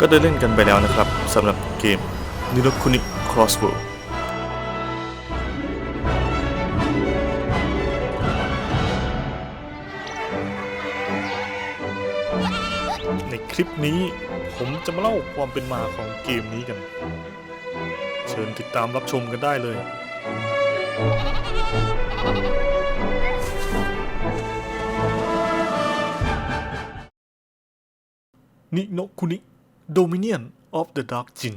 ก็ได้เล่นกันไปแล้วนะครับสำหรับเกม n i r o k u n i Crossword ในคลิปนี้ผมจะมาเล่าความเป็นมาของเกมนี้กัน เชิญติดตามรับชมกันได้เลย นิโนคุนิ Dominion of the Dark Jin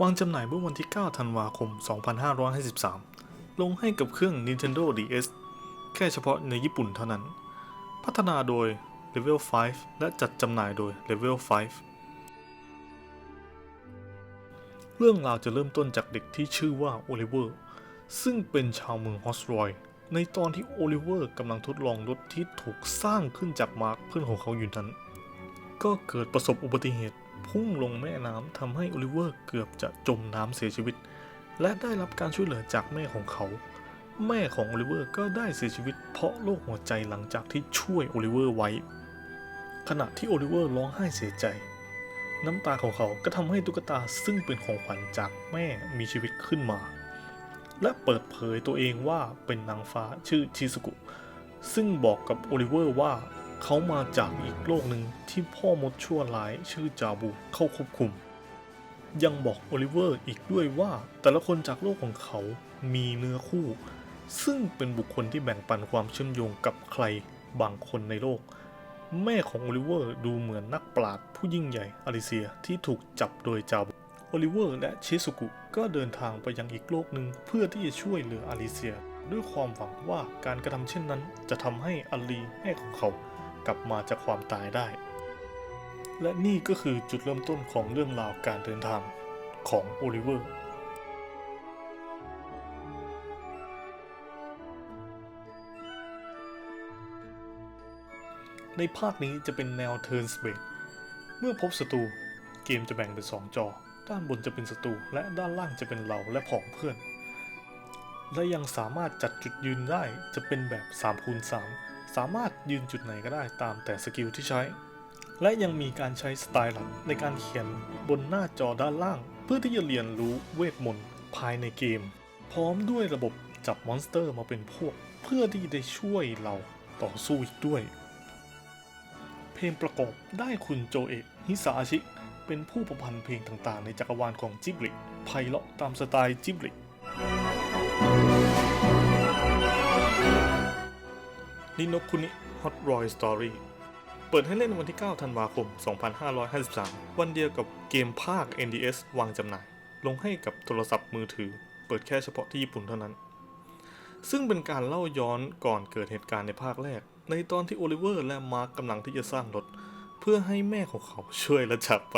วางจำหน่ายเมื่อวันที่ 9 ธันวาคม 2553 ลงให้กับเครื่อง Nintendo DS แค่เฉพาะในญี่ปุ่นเท่านั้น พัฒนาโดย Level 5 และจัดจำหน่ายโดย Level 5 เรื่องราวจะเริ่มต้นจากเด็กที่ชื่อว่าโอลิเวอร์ ซึ่งเป็นชาวเมืองฮอสรอย ในตอนที่โอลิเวอร์กำลังทดลองรถที่ถูกสร้างขึ้นจากมาร์คเพื่อนของเขาอยู่นั้น ก็เกิดประสบอุบัติเหตุพุ่งลงแม่น้ำทำให้โอลิเวอร์เกือบจะจมน้ำเสียชีวิต และได้รับการช่วยเหลือจากแม่ของเขา แม่ของโอลิเวอร์ก็ได้เสียชีวิตเพราะโรคหัวใจหลังจากที่ช่วยโอลิเวอร์ไว้ ขณะที่โอลิเวอร์ร้องไห้เสียใจ น้ำตาของเขาก็ทำให้ตุ๊กตาซึ่งเป็นของขวัญจากแม่มีชีวิตขึ้นมา และเปิดเผยตัวเองว่าเป็นนางฟ้าชื่อชิซุกุ ซึ่งบอกกับโอลิเวอร์ว่าเขามาจากอีกโลกหนึ่งที่พ่อมดชั่วร้ายชื่อจาบูเข้าควบคุม ยังบอกโอลิเวอร์อีกด้วยว่าแต่ละคนจากโลกของเขามีเนื้อคู่ ซึ่งเป็นบุคคลที่แบ่งปันความเชื่อมโยงกับใครบางคนในโลก แม่ของโอลิเวอร์ดูเหมือนนักปราชญ์ผู้ยิ่งใหญ่อลิเซียที่ถูกจับโดยจาบู โอลิเวอร์และชิซุกุก็เดินทางไปยังอีกโลกหนึ่งเพื่อที่จะช่วยเหลืออาลิเซีย ด้วยความหวังว่าการกระทำเช่นนั้น จะทำให้อาลีแม่ของเขา กลับมาจากความตายได้ และนี่ก็คือจุดเริ่มต้นของเรื่องราวการเดินทางของโอลิเวอร์ในภาคนี้จะเป็นแนว Turn s p a c e เมื่อพบศัตรูเกมจะแบ่งเป็น 2 จอ ด้านบนจะเป็นศัตรูและด้านล่างจะเป็นเราและผองเพื่อน และยังสามารถจัดจุดยืนได้จะเป็นแบบ3คูณ3สามารถยืนจุดไหนก็ได้ตามแต่สกิลที่ใช้ และยังมีการใช้สไตล์หลักในการเขียนบนหน้าจอด้านล่าง เพื่อที่จะเรียนรู้เวทมนต์ภายในเกม พร้อมด้วยระบบจับมอนสเตอร์มาเป็นพวก เพื่อที่จะได้ช่วยเราต่อสู้อีกด้วย เพลงประกอบได้คุณโจเอะฮิซาอาชิ เป็นผู้ประพันธ์เพลงต่างๆ ในจักรวาลของจิบลิไพเราะตามสไตล์จิบลินิโนคุนิฮอตรอยสตอรี่เปิดให้เล่นวันที่ 9 ธันวาคม 2553 วันเดียวกับเกมภาค NDS วางจำหน่าย ลงให้กับโทรศัพท์มือถือ เปิดแค่เฉพาะที่ญี่ปุ่นเท่านั้น ซึ่งเป็นการเล่าย้อนก่อนเกิดเหตุการณ์ในภาคแรก ในตอนที่โอลิเวอร์และมาร์กกำลังที่จะสร้างรถ เพื่อให้แม่ของเขาช่วยและจากไป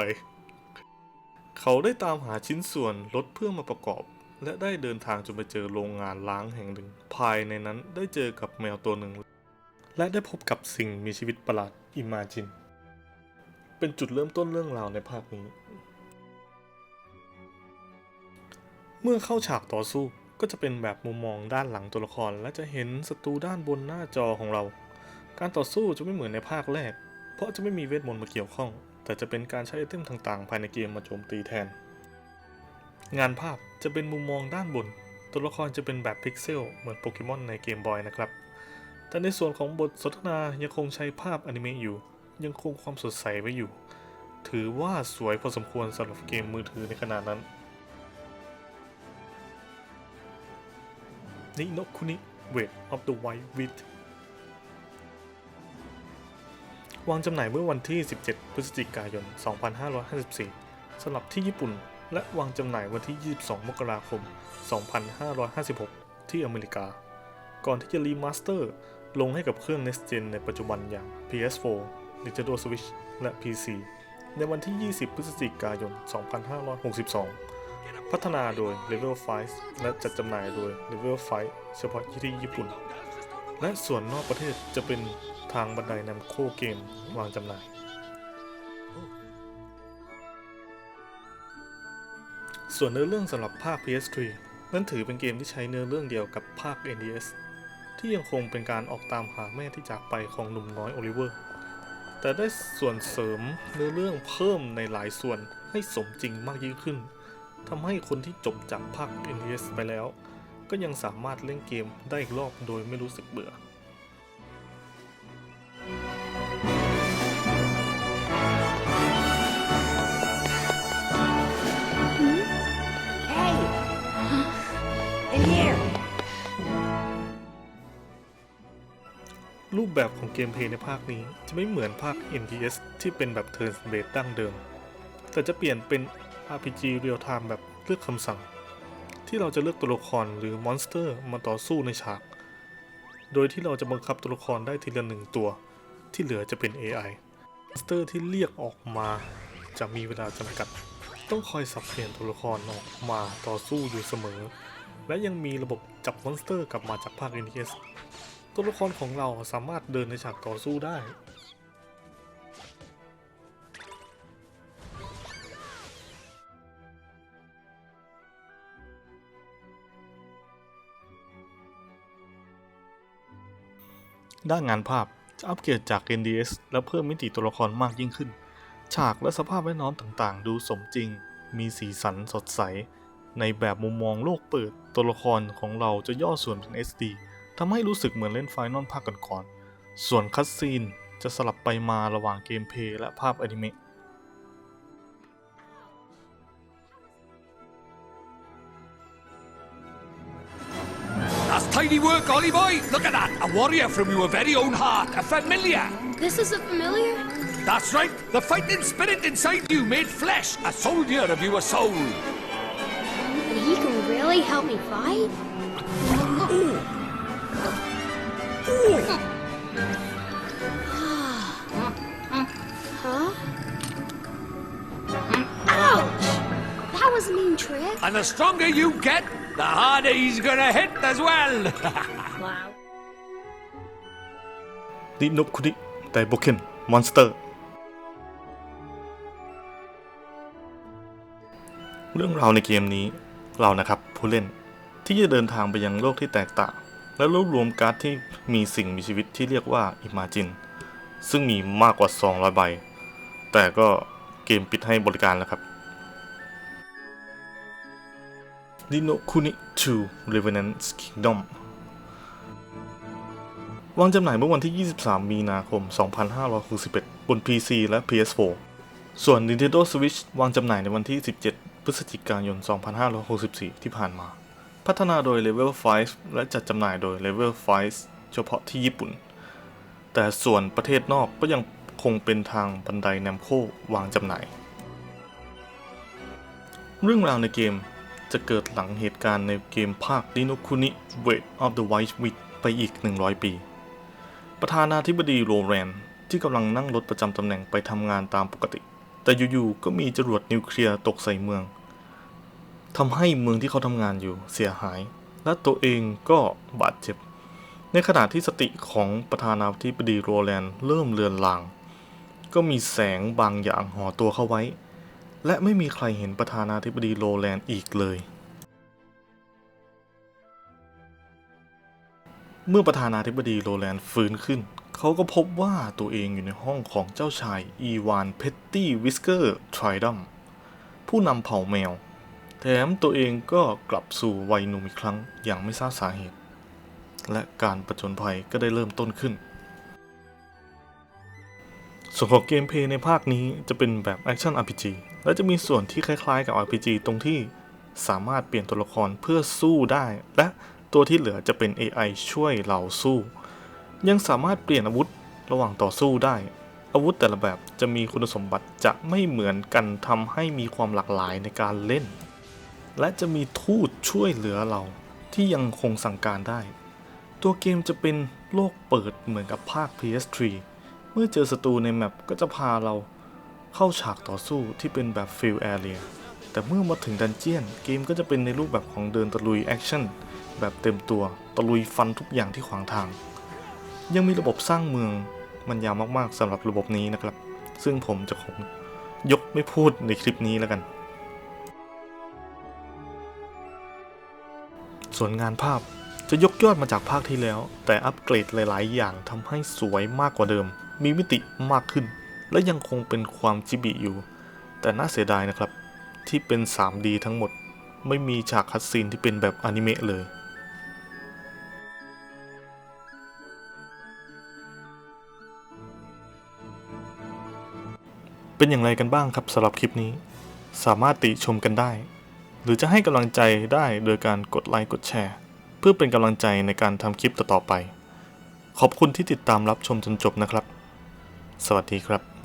เขาได้ตามหาชิ้นส่วนรถเพื่อมาประกอบ และได้เดินทางจนไปเจอโรงงานล้างแห่งหนึ่ง ภายในนั้นได้เจอกับแมวตัวหนึ่ง และได้พบกับสิ่งมีชีวิตประหลาดอิมาจิน เป็นจุดเริ่มต้นเรื่องราวในภาคนี้ เมื่อเข้าฉากต่อสู้ก็จะเป็นแบบมุมมองด้านหลังตัวละคร และจะเห็นศัตรูด้านบนหน้าจอของเรา การต่อสู้จะไม่เหมือนในภาคแรก เพราะจะไม่มีเวทมนต์มาเกี่ยวข้อง แต่จะเป็นการใช้ไอเทมต่างๆ ภายในเกมมาโจมตีแทน งานภาพจะเป็นมุมมองด้านบน ตัวละครจะเป็นแบบพิกเซลเหมือนโปเกมอนในเกมบอยนะครับ แต่ในส่วนของบทสนทนายังคงใช้ภาพอนิเมะอยู่ ยังคงความสดใสไว้อยู่ ถือว่าสวยพอสมควรสำหรับเกมมือถือในขนาดนั้นนิโนคุนิ Weight of the White Wit ว วางจำหน่ายเมื่อวันที่ 17 พฤศจิกายน 2554 สำหรับที่ญี่ปุ่น และวางจำหน่ายวันที่ 22 มกราคม 2556 ที่อเมริกา ก่อนที่จะรีมาสเตอร์ ลงให้กับเครื่อง Next Gen ในปัจจุบันอย่าง PS4 Nintendo Switch และ PC ในวันที่ 20 พฤศจิกายน 2562 พัฒนาโดย Level 5 และจัดจำหน่ายโดย Level 5 เฉพาะที่ญี่ปุ่น และส่วนนอกประเทศจะเป็นทางบันไดนำโคเกมวางจำหน่าย ส่วนเนื้อเรื่องสำหรับภาค PS3 นั้นถือเป็นเกมที่ใช้เนื้อเรื่องเดียวกับภาค NDS ที่ยังคงเป็นการออกตามหาแม่ที่จากไปของหนุ่มน้อยโอลิเวอร์ แต่ได้ส่วนเสริมเนื้อเรื่องเพิ่มในหลายส่วนให้สมจริงมากยิ่งขึ้นทำให้คนที่จบจากภาค NES ไปแล้ว ก็ยังสามารถเล่นเกมได้อีกรอบโดยไม่รู้สึกเบื่อ Hey! In here! รูปแบบของเกมเพลย์ในภาคนี้จะไม่เหมือนภาค NDS ที่เป็นแบบ Turn Based ดั้งเดิม แต่จะเปลี่ยนเป็น RPG Real Time แบบเลือกคำสั่ง ที่เราจะเลือกตัวละครหรือมอนสเตอร์มาต่อสู้ในฉาก โดยที่เราจะบังคับตัวละครได้ทีละหนึ่งตัว ที่เหลือจะเป็น AI มอนสเตอร์ที่เรียกออกมาจะมีเวลาจำกัด ต้องคอยสับเปลี่ยนตัวละครออกมาต่อสู้อยู่เสมอ และยังมีระบบจับมอนสเตอร์กลับมาจากภาค NDS ตัวละครของเราสามารถเดินในฉากต่อสู้ได้ ด้านงานภาพจะอัปเกรดจาก NDS และเพิ่มมิติตัวละครมากยิ่งขึ้น ฉากและสภาพแวดล้อมต่างๆ ดูสมจริง มีสีสันสดใส ในแบบมุมมองโลกเปิด ตัวละครของเราจะย่อส่วนเป็น SD ทำให้รู้สึกเหมือนเล่นไฟนอลภาคก่อนๆส่วนคัตซีนจะสลับไปมาระหว่างเกมเพลย์และภาพอนิเมะ tidy work, Ollie boy. Look at that. A warrior from your very own heart. A familiar. This is a familiar? That's right. The fighting spirit inside you made flesh. A soldier of your soul. And he can really help me fight? huh? Ouch! That was a mean trick. And the stronger you get, the harder he's gonna hit as well. Wow. ดินบคุดิไดโบเคนมอนสเตอร์ เรื่องราวในเกมนี้เรานะครับผู้เล่นที่จะเดินทางไปยังโลกที่แตกต่าง และรวบรวมการ์ดที่มีสิ่งมีชีวิตที่เรียกว่า Imagine ซึ่งมีมากกว่า 200 ใบ แต่ก็เกมปิดให้บริการแล้วครับ d i n o Kuni 2 Revenant Kingdom วางจำหน่ายเมื่อวันที่ 23 มีนาคม 2561 บน PC และ PS4 ส่วน Nintendo Switch วางจำหน่ายในวันที่ 17 พฤศจิกายน 2564 ที่ผ่านมา พัฒนาโดย Level 5 และจัดจำหน่ายโดย Level 5 เฉพาะที่ญี่ปุ่น แต่ส่วนประเทศนอกก็ยังคงเป็นทางบันไดแนมโควางจำหน่าย เรื่องราวในเกมจะเกิด หลังเหตุการณ์ในเกมภาค Dino Kuni Weight of the White Witch ไปอีก 100 ปี ประธานาธิบดีโรแรนที่กำลังนั่งรถประจำตำแหน่งไปทำงานตามปกติ แต่อยู่ๆก็มีจรวดนิวเคลียร์ตกใส่เมืองทำให้เมืองที่เขาทำงานอยู่เสียหาย และตัวเองก็บาดเจ็บ ในขณะที่สติของประธานาธิบดีโรแลนเริ่มเลือนลาง ก็มีแสงบางอย่างห่อตัวเข้าไว้ และไม่มีใครเห็นประธานาธิบดีโรแลนอีกเลย เมื่อประธานาธิบดีโรแลนด์ฟื้นขึ้น เขาก็พบว่าตัวเองอยู่ในห้องของเจ้าชายอีวานเพตตี้วิสเกอร์ทริดัมผู้นำเผ่าแมว แถมตัวเองก็กลับสู่วัยหนุ่มอีกครั้งอย่างไม่ทราบสาเหตุ และการประจนภัยก็ได้เริ่มต้นขึ้น ส่วนของเกมเพลย์ในภาคนี้จะเป็นแบบแอคชั่น RPG และจะมีส่วนที่คล้ายๆกับ RPG ตรงที่สามารถเปลี่ยนตัวละครเพื่อสู้ได้และ ตัวที่เหลือจะเป็น AI ช่วยเราสู้ ยังสามารถเปลี่ยนอาวุธระหว่างต่อสู้ได้ อาวุธแต่ละแบบจะมีคุณสมบัติจะไม่เหมือนกันทำให้มีความหลากหลายในการเล่น และจะมีทูตช่วยเหลือเราที่ยังคงสั่งการได้ ตัวเกมจะเป็นโลกเปิดเหมือนกับภาค PS3 เมื่อเจอศัตรูในแมปก็จะพาเราเข้าฉากต่อสู้ที่เป็นแบบฟิลแอเรียแต่เมื่อมาถึงดันเจียนเกมก็จะเป็นในรูปแบบของเดินตะลุยแอคชั่น แบบเต็มตัว ตะลุยฟันทุกอย่างที่ขวางทาง ยังมีระบบสร้างเมืองมันยาวมากๆสำหรับระบบนี้นะครับ ซึ่งผมจะคงยกไม่พูดในคลิปนี้แล้วกัน ส่วนงานภาพจะยกยอดมาจากภาคที่แล้ว แต่อัปเกรดหลาย ๆ อย่างทำให้สวยมากกว่าเดิม มีมิติมากขึ้น และยังคงเป็นความจิบิอยู่ แต่น่าเสียดายนะครับ ที่เป็น 3D ทั้งหมด ไม่มีฉากคัดซีนที่เป็นแบบอนิเมะเลย เป็นอย่างไรกันบ้างครับสำหรับคลิปนี้ สามารถติชมกันได้ หรือจะให้กำลังใจได้โดยการกดไลค์กดแชร์ เพื่อเป็นกำลังใจในการทำคลิปต่อๆไป ขอบคุณที่ติดตามรับชมจนจบนะครับ สวัสดีครับ